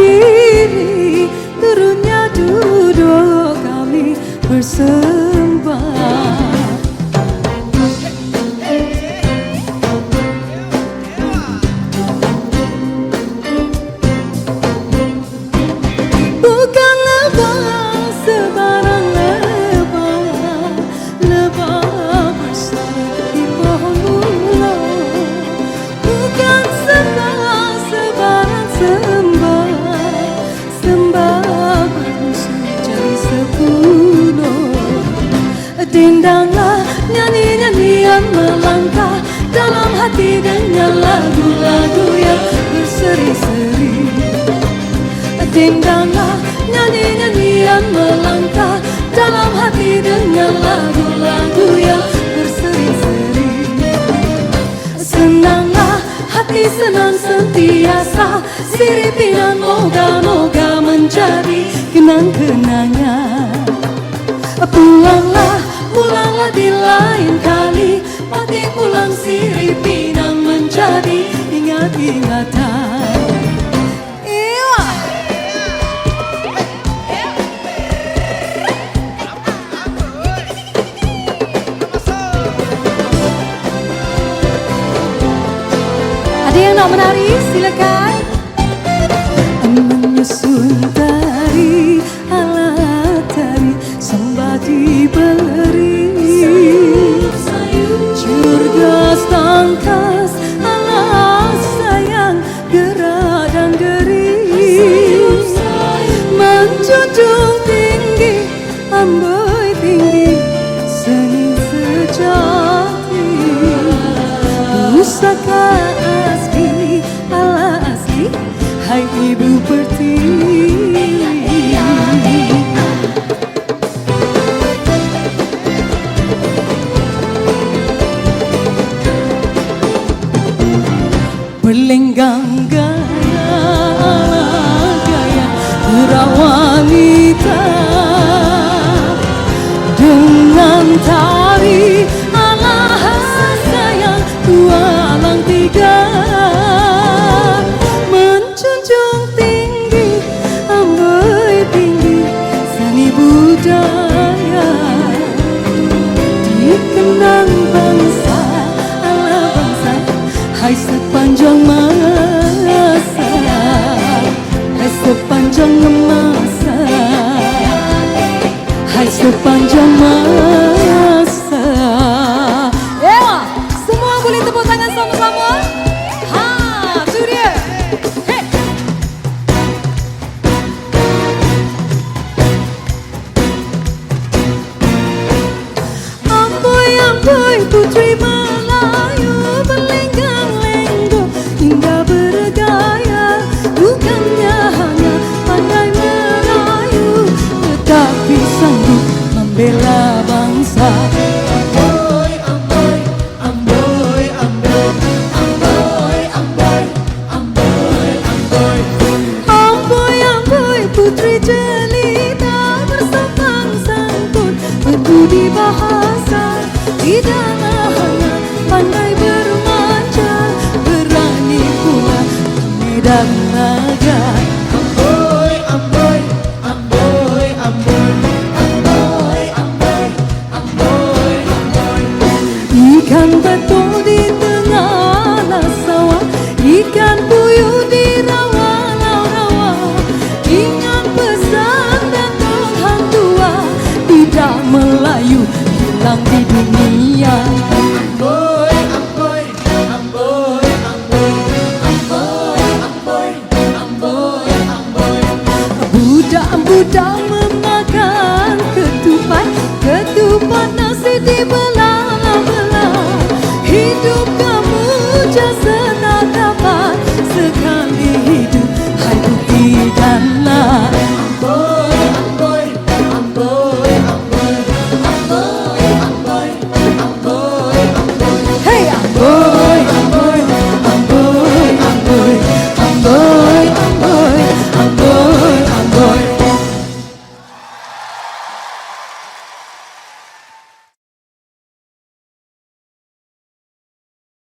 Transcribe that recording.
diri Turunnya duro kami bersama hati dengan lagu-lagu yang berseri-seri. Dendanglah nyanyi-nyanyian melangkah Dalam hati dengan lagu-lagu yang berseri-seri. Senanglah hati senang sentiasa Sirip pinang moga-moga menjadi kenang-kenangan. Pulanglah, pulanglah di lain Pati pulang sirip pinang menjadi ingat-ingatan Iya Ada yang nak menari? Silakan. Menyusun tari ala tari sembadi beleri. Menjunjung tinggi amboi tinggi seni sejati. Ala asli Hai ibu pertiwi Berlenggang kita dengan tari Allah sayang tualang tiga menjunjung tinggi amboi tinggi seni budaya. Dikenal sepanjang masa. Ewa, semua boleh tepuk tangan sama-sama. Ha, tu dia. Hey. Amboi, amboi, putri Melayu sanggup Bila Ikan puyuh di rawa-rawa Ingat pesan datuk hang tua Tidak Melayu hilang di dunia. Amboi, amboi, amboi, amboi Amboi, amboi, amboi, amboi. Budak-budak memakan ketupat Ketupat nasi dibelah-belah